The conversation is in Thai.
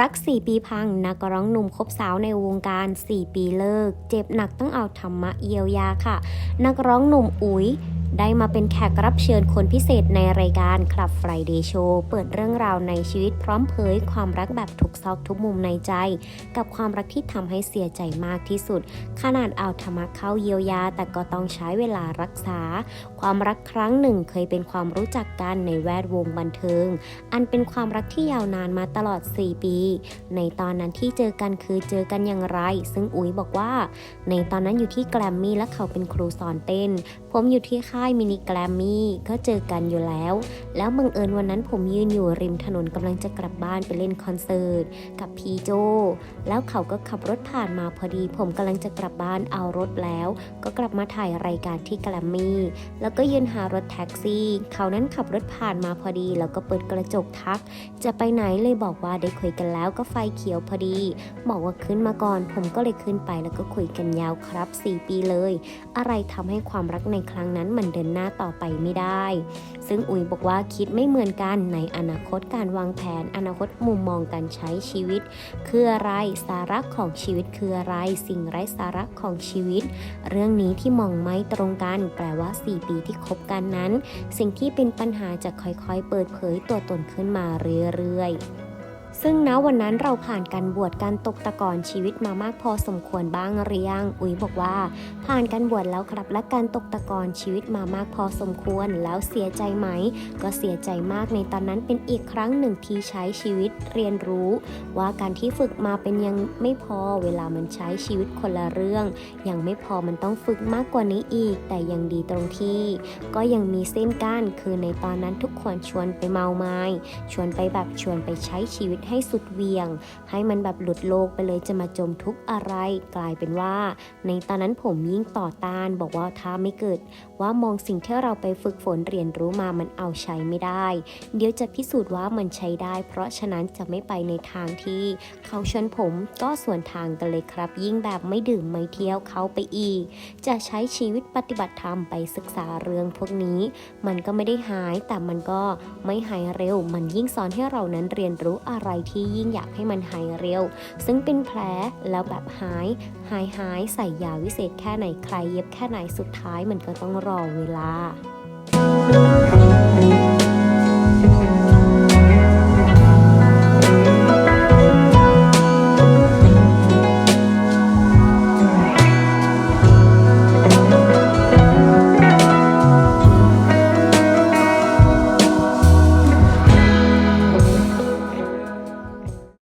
รัก 4 ปีพัง นักร้องหนุ่มคบสาวในวงการ 4 ปีเลิก เจ็บหนักต้องเอาธรรมะเยียวยาค่ะ นักร้องหนุ่มอุ๋ย ได้มาเป็นแขกรับเชิญคนพิเศษในรายการ Club Friday Show เปิดเรื่องราวในชีวิตพร้อมเผยความรักแบบทุกซอกทุกมุมในใจ กับความรักที่ทำให้เสียใจมากที่สุด ขนาดเอาธรรมะเข้าเยียวยา แต่ก็ต้องใช้เวลารักษา ความรักครั้งหนึ่งเคยเป็นความรู้จักกันในแวดวงบันเทิง อันเป็นความรักที่ยาวนานมาตลอด 4 ปี ในตอนนั้นที่เจอกันคือเจอกันอย่างไร ซึ่งอุ๋ยบอกว่า ในตอนนั้นอยู่ที่แกรมมี่และเขาเป็นครูสอนเต้น ผมอยู่ที่ค่ายมินิแกรมมี่ก็เจอกันอยู่แล้ว แล้วบังเอิญวันนั้นผมยืนอยู่ริมถนนกำลังจะกลับบ้านไปเล่นคอนเสิร์ตกับพีโจ แล้วเขาก็ขับรถผ่านมาพอดี ผมกำลังจะกลับบ้านเอารถแล้ว ก็กลับมาถ่ายรายการที่แกรมมี่แล้วก็ยืนหารถแท็กซี่ เขานั้นขับรถผ่านมาพอดี แล้วก็เปิดกระจกทัก จะไปไหนเลยบอกว่าได้คุยกันแล้วก็ไฟเขียวพอดี บอกว่าขึ้นมาก่อน ผมก็เลยขึ้นไปแล้วก็คุยกันยาวครับ 4 ปีเลย อะไรทำให้ความรักในครั้งนั้นมันเดินหน้าต่อไปไม่ได้ ซึ่งอุ๋ยบอกว่าคิดไม่เหมือนกันในอนาคตการวางแผน อนาคตมุมมองการใช้ชีวิต คืออะไรสาระของชีวิตคืออะไรสิ่งไร้สาระของชีวิต เรื่องนี้ที่มองไม่ตรงกันแปลว่า 4 ปีที่คบกันนั้น สิ่งที่เป็นปัญหาจะค่อยๆ เปิดเผยตัวตนขึ้นมาเรื่อยๆ ซึ่งณวันนั้นเราผ่านการบวชการตกตะกอนชีวิตมามากพอสมควรบ้างหรือยังอุ๋ยบอกว่า ผ่านการบวชแล้วครับ และการตกตะกอนชีวิตมามากพอสมควรแล้วเสียใจไหม ก็เสียใจมากในตอนนั้นเป็นอีกครั้งหนึ่งที่ใช้ชีวิตเรียนรู้ ว่าการที่ฝึกมาเป็นยังไม่พอเวลามันใช้ชีวิตคนละเรื่อง ยังไม่พอมันต้องฝึกมากกว่านี้อีก แต่ยังดีตรงที่ ก็ยังมีเส้นกั้นคือในตอนนั้นทุกคนชวนไปเมาไม้ชวนไปแบบชวนไปใช้ชีวิตให้สุดเวียง ให้มันแบบหลุดโลกไปเลยจะมาจมทุกอะไร กลายเป็นว่า ในตอนนั้นผมยิ่งต่อต้าน บอกว่าถ้าไม่เกิด ว่ามองสิ่งที่เราไปฝึกฝนเรียนรู้มามันเอาใช้ไม่ได้ เดี๋ยวจะพิสูจน์ว่ามันใช้ได้ เพราะฉะนั้นจะไม่ไปในทางที่ เขาชวนผมก็ส่วนทางกันเลยครับ ยิ่งแบบไม่ดื่มไม่เที่ยวเขาไปอีก จะใช้ชีวิตปฏิบัติธรรมไปศึกษาเรื่องพวกนี้ มันก็ไม่ได้หายแต่มันก็ไม่หายเร็ว มันยิ่งสอนให้เรานั้นเรียนรู้อะไรที่ยิ่งอยากให้มันหายเร็ว ซึ่งเป็นแผลแล้วแบบหาย หายหายใส่ยาวิเศษแค่ไหนใครเย็บแค่ไหนสุดท้ายมันก็ต้องรอเวลา